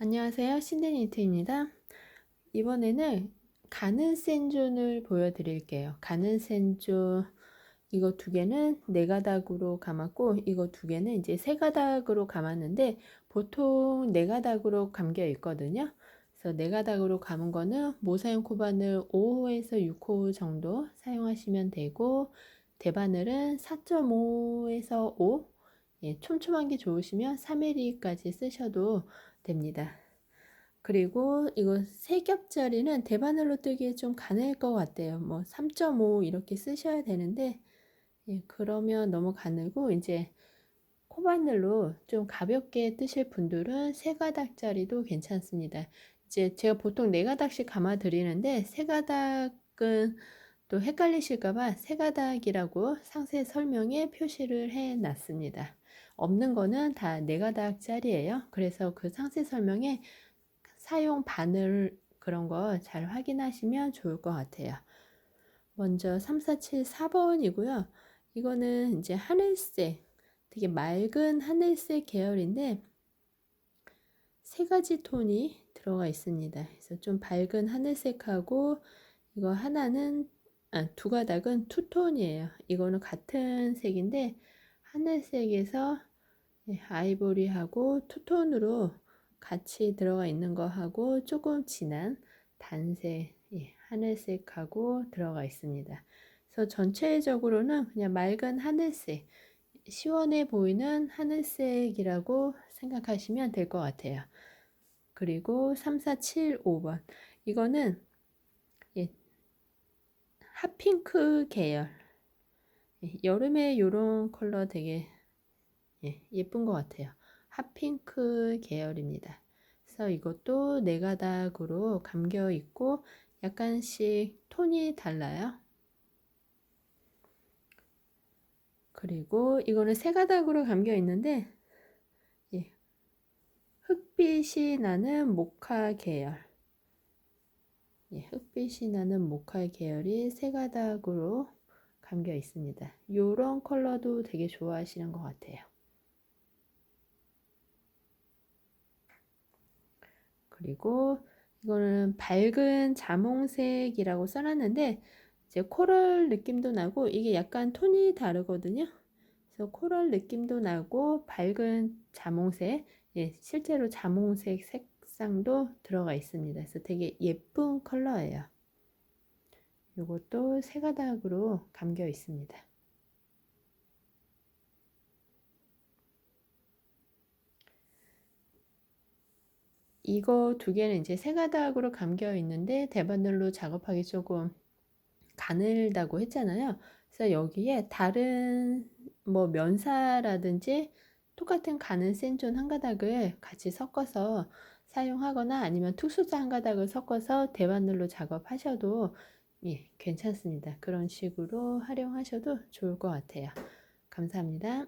안녕하세요. 신데니트입니다. 이번에는 가는 센존을 보여드릴게요. 가는 센존 이거 두 개는 네 가닥으로 감았고 이거 두 개는 이제 세 가닥으로 감았는데 보통 네 가닥으로 감겨 있거든요. 그래서 네 가닥으로 감은 거는 모사용 코바늘 5호에서 6호 정도 사용하시면 되고 대바늘은 4.5에서 5 예, 촘촘한 게 좋으시면 3mm까지 쓰셔도 됩니다. 그리고 이거 세 겹짜리는 대바늘로 뜨기에 좀 가늘 것 같아요. 뭐 3.5 이렇게 쓰셔야 되는데 예, 그러면 너무 가늘고 이제 코바늘로 좀 가볍게 뜨실 분들은 세 가닥짜리도 괜찮습니다. 이제 제가 보통 네 가닥씩 감아 드리는데 세 가닥은 또 헷갈리실까봐 세 가닥이라고 상세 설명에 표시를 해 놨습니다. 없는 거는 다네 가닥짜리예요. 그래서 그 상세 설명에 사용 바늘 그런 거 잘 확인하시면 좋을 것 같아요. 먼저 3474 4번이고요. 이거는 이제 하늘색, 되게 맑은 하늘색 계열인데 세 가지 톤이 들어가 있습니다. 그래서 좀 밝은 하늘색하고 이거 하나는 아, 두 가닥은 투톤이에요. 이거는 같은 색인데 하늘색에서 예, 아이보리하고 투톤으로 같이 들어가 있는 거하고 조금 진한 단색, 예, 하늘색하고 들어가 있습니다. 그래서 전체적으로는 그냥 맑은 하늘색, 시원해 보이는 하늘색이라고 생각하시면 될 것 같아요. 그리고 3475번. 이거는 예, 핫핑크 계열. 예, 여름에 이런 컬러 되게 예, 예쁜 것 같아요. 핫핑크 계열입니다. 그래서 이것도 네 가닥으로 감겨 있고 약간씩 톤이 달라요. 그리고 이거는 세 가닥으로 감겨 있는데 예, 흑빛이 나는 모카 계열. 예, 흑빛이 나는 모카 계열이 세 가닥으로 감겨 있습니다. 이런 컬러도 되게 좋아하시는 것 같아요. 그리고 이거는 밝은 자몽색이라고 써놨는데 이제 코럴 느낌도 나고 이게 약간 톤이 다르거든요. 그래서 코럴 느낌도 나고 밝은 자몽색, 예, 실제로 자몽색 색상도 들어가 있습니다. 그래서 되게 예쁜 컬러예요. 이것도 세 가닥으로 감겨 있습니다. 이거 두 개는 이제 세 가닥으로 감겨 있는데 대바늘로 작업하기 조금 가늘다고 했잖아요. 그래서 여기에 다른 뭐 면사라든지 똑같은 가는 센존 한 가닥을 같이 섞어서 사용하거나 아니면 특수자 한 가닥을 섞어서 대바늘로 작업하셔도 예, 괜찮습니다. 그런 식으로 활용하셔도 좋을 것 같아요. 감사합니다.